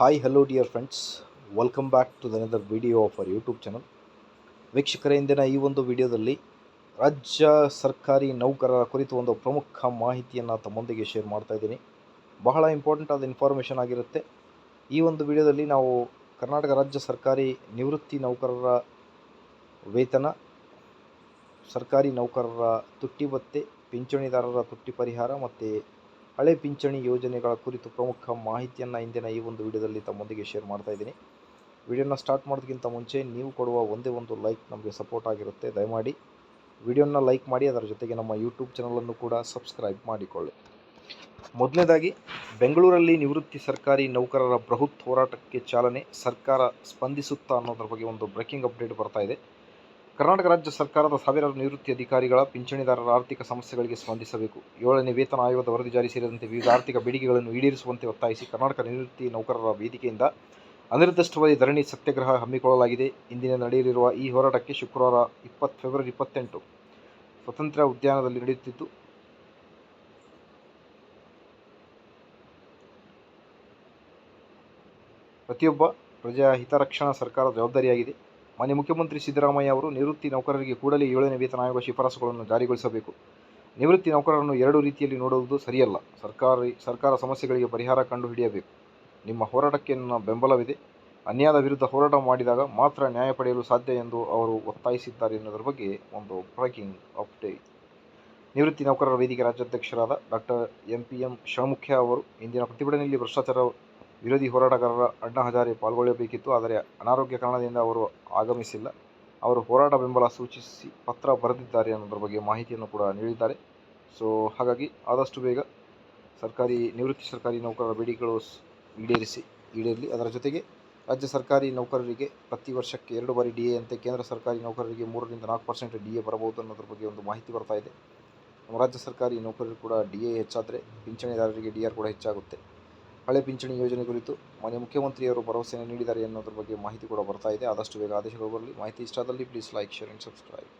Hi hello dear friends welcome back to another video of our YouTube channel ವೀಕ್ಷಕರ, ಇಂದಿನ ಈ ಒಂದು ವಿಡಿಯೋದಲ್ಲಿ ರಾಜ್ಯ ಸರ್ಕಾರಿ ನೌಕರರ ಕುರಿತು ಒಂದು ಪ್ರಮುಖ ಮಾಹಿತಿಯನ್ನು ತಮ್ಮೊಂದಿಗೆ ಶೇರ್ ಮಾಡ್ತಾ ಇದ್ದೀನಿ. ಬಹಳ ಇಂಪಾರ್ಟೆಂಟ್ ಆದ ಇನ್ಫಾರ್ಮೇಷನ್ ಆಗಿರುತ್ತೆ. ಈ ಒಂದು ವಿಡಿಯೋದಲ್ಲಿ ನಾವು ಕರ್ನಾಟಕ ರಾಜ್ಯ ಸರ್ಕಾರಿ ನಿವೃತ್ತಿ ನೌಕರರ ವೇತನ, ಸರ್ಕಾರಿ ನೌಕರರ ತುಟ್ಟಿ ಭತ್ತೆ ಪಿಂಚಣಿದಾರರ ತುಟ್ಟಿ ಪರಿಹಾರ ಮತ್ತು ಹಳೆ ಪಿಂಚಣಿ ಯೋಜನೆಗಳ ಕುರಿತು ಪ್ರಮುಖ ಮಾಹಿತಿಯನ್ನು ಇಂದಿನ ಈ ಒಂದು ವಿಡಿಯೋದಲ್ಲಿ ತಮ್ಮೊಂದಿಗೆ ಶೇರ್ ಮಾಡ್ತಾ ಇದ್ದೀನಿ. ವಿಡಿಯೋನ ಸ್ಟಾರ್ಟ್ ಮಾಡೋದಕ್ಕಿಂತ ಮುಂಚೆ ನೀವು ಕೊಡುವ ಒಂದೇ ಒಂದು ಲೈಕ್ ನಮಗೆ ಸಪೋರ್ಟ್ ಆಗಿರುತ್ತೆ. ದಯಮಾಡಿ ವಿಡಿಯೋನ ಲೈಕ್ ಮಾಡಿ, ಅದರ ಜೊತೆಗೆ ನಮ್ಮ ಯೂಟ್ಯೂಬ್ ಚಾನಲನ್ನು ಕೂಡ ಸಬ್ಸ್ಕ್ರೈಬ್ ಮಾಡಿಕೊಳ್ಳಿ. ಮೊದಲನೇದಾಗಿ, ಬೆಂಗಳೂರಲ್ಲಿ ನಿವೃತ್ತಿ ಸರ್ಕಾರಿ ನೌಕರರ ಬೃಹತ್ ಹೋರಾಟಕ್ಕೆ ಚಾಲನೆ ಸರ್ಕಾರ ಸ್ಪಂದಿಸುತ್ತಾ ಅನ್ನೋದ್ರ ಬಗ್ಗೆ ಒಂದು ಬ್ರೇಕಿಂಗ್ ಅಪ್ಡೇಟ್ ಬರ್ತಾ ಇದೆ. ಕರ್ನಾಟಕ ರಾಜ್ಯ ಸರ್ಕಾರದ ಸಾವಿರಾರು ನಿವೃತ್ತಿ ಅಧಿಕಾರಿಗಳ, ಪಿಂಚಣಿದಾರರ ಆರ್ಥಿಕ ಸಮಸ್ಯೆಗಳಿಗೆ ಸ್ಪಂದಿಸಬೇಕು. ಏಳನೇ ವೇತನ ಆಯೋಗದ ವರದಿ ಜಾರಿ ಸೇರಿದಂತೆ ವಿವಿಧ ಆರ್ಥಿಕ ಬೇಡಿಕೆಗಳನ್ನು ಈಡೇರಿಸುವಂತೆ ಒತ್ತಾಯಿಸಿ ಕರ್ನಾಟಕ ನಿವೃತ್ತಿ ನೌಕರರ ವೇದಿಕೆಯಿಂದ ಅನಿರ್ದಿಷ್ಟವಾಗಿ ಧರಣಿ ಸತ್ಯಾಗ್ರಹ ಹಮ್ಮಿಕೊಳ್ಳಲಾಗಿದೆ. ಇಂದಿನ ನಡೆಯಲಿರುವ ಈ ಹೋರಾಟಕ್ಕೆ ಶುಕ್ರವಾರ ಇಪ್ಪತ್ತು ಫೆಬ್ರವರಿ ಇಪ್ಪತ್ತೆಂಟು ಸ್ವತಂತ್ರ ಉದ್ಯಾನದಲ್ಲಿ ನಡೆಯುತ್ತಿದ್ದು, ಪ್ರತಿಯೊಬ್ಬ ಪ್ರಜಾ ಹಿತರಕ್ಷಣಾ ಸರ್ಕಾರದ ಜವಾಬ್ದಾರಿಯಾಗಿದೆ. ಮಾನ್ಯ ಮುಖ್ಯಮಂತ್ರಿ ಸಿದ್ದರಾಮಯ್ಯ ಅವರು ನಿವೃತ್ತಿ ನೌಕರರಿಗೆ ಕೂಡಲೇ ಏಳನೇ ವೇತನ ಆಯೋಗ ಶಿಫಾರಸುಗಳನ್ನು ಜಾರಿಗೊಳಿಸಬೇಕು. ನಿವೃತ್ತಿ ನೌಕರರನ್ನು ಎರಡು ರೀತಿಯಲ್ಲಿ ನೋಡುವುದು ಸರಿಯಲ್ಲ. ಸರ್ಕಾರಿ, ಸರ್ಕಾರ ಸಮಸ್ಯೆಗಳಿಗೆ ಪರಿಹಾರ ಕಂಡುಹಿಡಿಯಬೇಕು. ನಿಮ್ಮ ಹೋರಾಟಕ್ಕೆ ನನ್ನ ಬೆಂಬಲವಿದೆ. ಅನ್ಯಾಯದ ವಿರುದ್ಧ ಹೋರಾಟ ಮಾಡಿದಾಗ ಮಾತ್ರ ನ್ಯಾಯ ಪಡೆಯಲು ಸಾಧ್ಯ ಎಂದು ಅವರು ಒತ್ತಾಯಿಸಿದ್ದಾರೆ ಎನ್ನುವುದರ ಬಗ್ಗೆ ಒಂದು ಬ್ರೇಕಿಂಗ್ ಅಪ್ಡೇಟ್ ನಿವೃತ್ತಿ ನೌಕರರ ವೇದಿಕೆ ರಾಜ್ಯಾಧ್ಯಕ್ಷರಾದ doctor M P M Shivamukhya ಅವರು ಇಂದಿನ ಪ್ರತಿಭಟನೆಯಲ್ಲಿ ಭ್ರಷ್ಟಾಚಾರ ವಿರೋಧಿ ಹೋರಾಟಗಾರರ ಅಣ್ಣಾ ಹಜಾರೆ ಪಾಲ್ಗೊಳ್ಳಬೇಕಿತ್ತು, ಆದರೆ ಅನಾರೋಗ್ಯ ಕಾರಣದಿಂದ ಅವರು ಆಗಮಿಸಿಲ್ಲ. ಅವರು ಹೋರಾಟ ಬೆಂಬಲ ಸೂಚಿಸಿ ಪತ್ರ ಬರೆದಿದ್ದಾರೆ ಅನ್ನೋದ್ರ ಬಗ್ಗೆ ಮಾಹಿತಿಯನ್ನು ಕೂಡ ನೀಡಿದ್ದಾರೆ. ಸೊ, ಹಾಗಾಗಿ ಆದಷ್ಟು ಬೇಗ ಸರ್ಕಾರಿ, ನಿವೃತ್ತಿ ಸರ್ಕಾರಿ ನೌಕರರ ಬೇಡಿಕೆಗಳು ಈಡೇರಿಸಿ, ಈಡೇರಲಿ. ಅದರ ಜೊತೆಗೆ ರಾಜ್ಯ ಸರ್ಕಾರಿ ನೌಕರರಿಗೆ ಪ್ರತಿ ವರ್ಷಕ್ಕೆ ಎರಡು ಬಾರಿ ಡಿ ಎ ಅಂತೆ ಕೇಂದ್ರ ಸರ್ಕಾರಿ ನೌಕರರಿಗೆ ಮೂರರಿಂದ ನಾಲ್ಕು ಪರ್ಸೆಂಟ್ ಡಿ ಎ ಬರಬಹುದು ಅನ್ನೋದ್ರ ಬಗ್ಗೆ ಒಂದು ಮಾಹಿತಿ ಬರ್ತಾ ಇದೆ. ನಮ್ಮ ರಾಜ್ಯ ಸರ್ಕಾರಿ ನೌಕರರು ಕೂಡ ಡಿ ಎ ಹೆಚ್ಚಾದರೆ, ಪಿಂಚಣಿದಾರರಿಗೆ ಡಿ ಆರ್ ಕೂಡ ಹೆಚ್ಚಾಗುತ್ತೆ. ಹಳೆ ಪಿಂಚಣಿ ಯೋಜನೆ ಕುರಿತು ಮಾನ್ಯ ಮುಖ್ಯಮಂತ್ರಿಯವರು ಭರವಸೆಯನ್ನು ನೀಡಿದ್ದಾರೆ ಅನ್ನೋದ್ರ ಬಗ್ಗೆ ಮಾಹಿತಿ ಕೂಡ ಬರ್ತಾ ಇದೆ. ಆದಷ್ಟು ಬೇಗ ಆದೇಶಗಳು ಬರಲಿ. ಮಾಹಿತಿ ಇಷ್ಟ ಆದಲ್ಲಿ please like share and subscribe